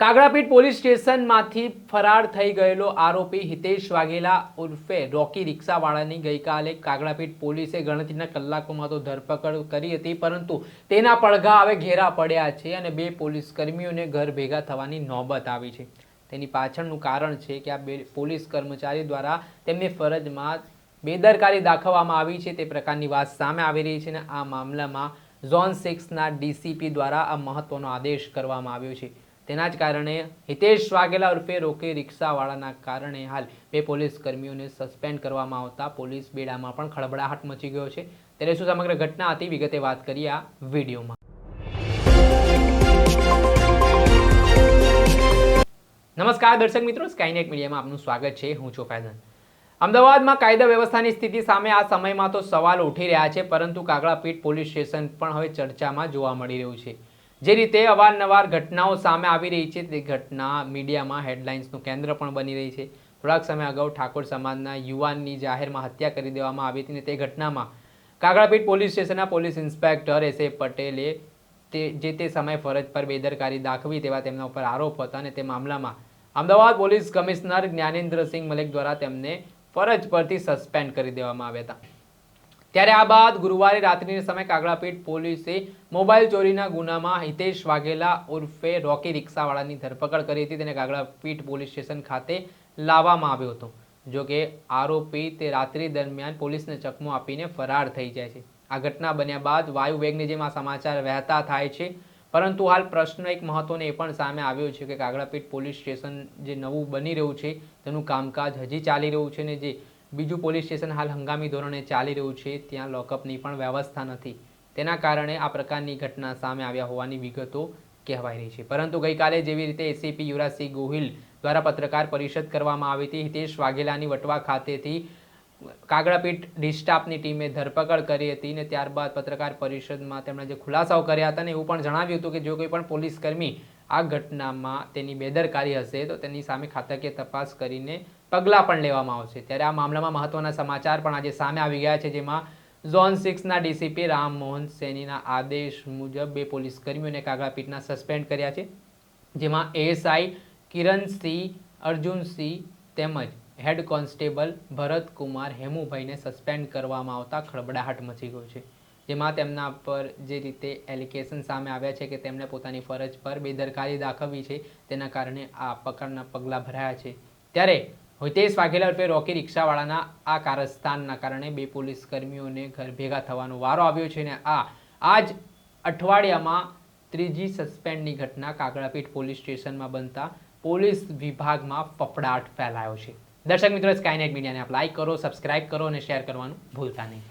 Kagdapith police સ્ટેશનમાંથી ફરાર થઈ ગયેલો આરોપી હિતેશ વાઘેલા ઉર્ફે રોકી રિક્ષાવાળાની ગઈકાલે કાગડાપીઠ પોલીસે ગણતરીના કલાકોમાં તો ધરપકડ કરી હતી, પરંતુ તેના પડઘા હવે ઘેરા પડ્યા છે અને બે પોલીસ કર્મીઓને ઘર ભેગા થવાની નોબત આવી છે. તેની પાછળનું કારણ છે કે આ બે પોલીસ કર્મચારી દ્વારા તેમની ફરજમાં બેદરકારી દાખવવામાં આવી છે, તે પ્રકારની વાત સામે આવી રહી છે અને આ મામલામાં ઝોન સિક્સના ડીસીપી દ્વારા આ મહત્વનો આદેશ કરવામાં આવ્યો છે. તેના જ કારણે હિતેશ વાઘેલા ઉર્ફે રોકે રિક્ષાવાળાના કારણે હાલ બે પોલીસ કર્મીઓને સસ્પેન્ડ કરવામાં આવતા પોલીસ બેડામાં પણ ખળબળાહટ મચી ગયો છે. ત્યારે શું સમગ્ર ઘટના હતી? વિગતે વાત કરીએ આ વિડીયોમાં. નમસ્કાર દર્શક મિત્રો સ્કાયનેટ મીડિયામાં આપનું સ્વાગત છે. હું છું ફૈઝન અમદાવાદમાં કાયદા વ્યવસ્થાની સ્થિતિ સામે આ સમયમાં તો સવાલ ઉઠી રહ્યા છે, પરંતુ કાગડાપીઠ પોલીસ સ્ટેશન પણ હવે ચર્ચામાં જોવા મળી રહ્યું છે. જે રીતે અવારનવાર ઘટનાઓ સામે આવી રહી છે, તે ઘટના મીડિયામાં હેડલાઇન્સનું કેન્દ્ર પણ બની રહી છે. થોડાક સમય અગાઉ ઠાકોર સમાજના યુવાનની જાહેરમાં હત્યા કરી દેવામાં આવી હતી અને તે ઘટનામાં કાગડાપીઠ પોલીસ સ્ટેશનના પોલીસ ઇન્સ્પેક્ટર એસ એ પટેલે તે, જે તે સમયે ફરજ પર બેદરકારી દાખવી તેવા તેમના ઉપર આરોપ હતા અને તે મામલામાં અમદાવાદ પોલીસ કમિશનર જ્ઞાનેન્દ્રસિંહ મલિક દ્વારા તેમને ફરજ પરથી સસ્પેન્ડ કરી દેવામાં આવ્યા હતા. ત્યારે આ બાદ ગુરુવારે રાત્રિના સમયે કાગડાપીઠ પોલીસે મોબાઈલ ચોરીના ગુનામાં હિતેશ વાઘેલા ઉર્ફે રોકી રિક્ષાવાળાની ધરપકડ કરી હતી. તેને કાગડાપીઠ પોલીસ સ્ટેશન ખાતે લાવવામાં આવ્યો હતો. જોકે આરોપી તે રાત્રિ દરમિયાન પોલીસને ચકમો આપીને ફરાર થઈ જાય છે. આ ઘટના બન્યા બાદ વાયુ વેગની જેમ આ સમાચાર વહેતા થાય છે. પરંતુ હાલ પ્રશ્ન એક મહત્વનો એ પણ સામે આવ્યો છે કે કાગડાપીઠ પોલીસ સ્ટેશન જે નવું બની રહ્યું છે તેનું કામકાજ હજી ચાલી રહ્યું છે ને જે બીજું પોલીસ સ્ટેશન હાલ હંગામી ધોરણે ચાલી રહ્યું છે. ત્યાં લોકઅપની પણ વ્યવસ્થા નથી. તેના કારણે આ પ્રકારની ઘટના સામે આવ્યા હોવાની વિગતો કહેવાઈ રહી છે. પરંતુ ગઈકાલે જેવી રીતે એસીપી યુવરાજસિંહ ગોહિલ દ્વારા પત્રકાર પરિષદ કરવામાં આવી હતી, હિતેશ વાઘેલાની વટવા ખાતેથી કાગડાપીઠ ડિસ્ટાફની ટીમે ધરપકડ કરી હતી ને ત્યારબાદ પત્રકાર પરિષદમાં તેમણે જે ખુલાસાઓ કર્યા હતા ને એવું પણ જણાવ્યું હતું કે જો કોઈ પણ પોલીસ કર્મી આ ઘટનામાં તેની બેદરકારી હશે તો તેની સામે ખાતાકીય તપાસ કરીને પગલાં પણ લેવામાં આવશે. ત્યારે આ મામલામાં મહત્વના સમાચાર પણ આજે સામે આવી ગયા છે, જેમાં ઝોન સિક્સના ડીસીપી રામમોહન સૈનીના આદેશ મુજબ બે પોલીસ કર્મીઓને કાગડાપીઠના સસ્પેન્ડ કર્યા છે, જેમાં એએસઆઈ કિરણસિંહ, અર્જુનસિંહ તેમજ હેડ કોન્સ્ટેબલ ભરતકુમાર હેમુભાઈને સસ્પેન્ડ કરવામાં આવતા ખળબડાહટ મચી ગયો છે. જેમાં તેમના પર જે રીતે એલિગેશન સામે આવ્યા છે કે તેમણે પોતાની ફરજ પર બેદરકારી દાખવવી છે, તેના કારણે આ પ્રકારના પગલાં ભરાયા છે. ત્યારે હિતેશ વાઘેલા રૂપે રોકી રિક્ષાવાળાના આ કારસ્તાનના કારણે બે પોલીસ કર્મીઓને ઘર ભેગા થવાનો વારો આવ્યો છે ને આ આ જ અઠવાડિયામાં ત્રીજી સસ્પેન્ડની ઘટના કાગડાપીઠ પોલીસ સ્ટેશનમાં બનતા પોલીસ વિભાગમાં ફફડાટ ફેલાયો છે. દર્શક મિત્રો સ્કાયનેટ મીડિયાને આપ લાઈક કરો સબસ્ક્રાઇબ કરો અને શેર કરવાનું ભૂલતા નહીં.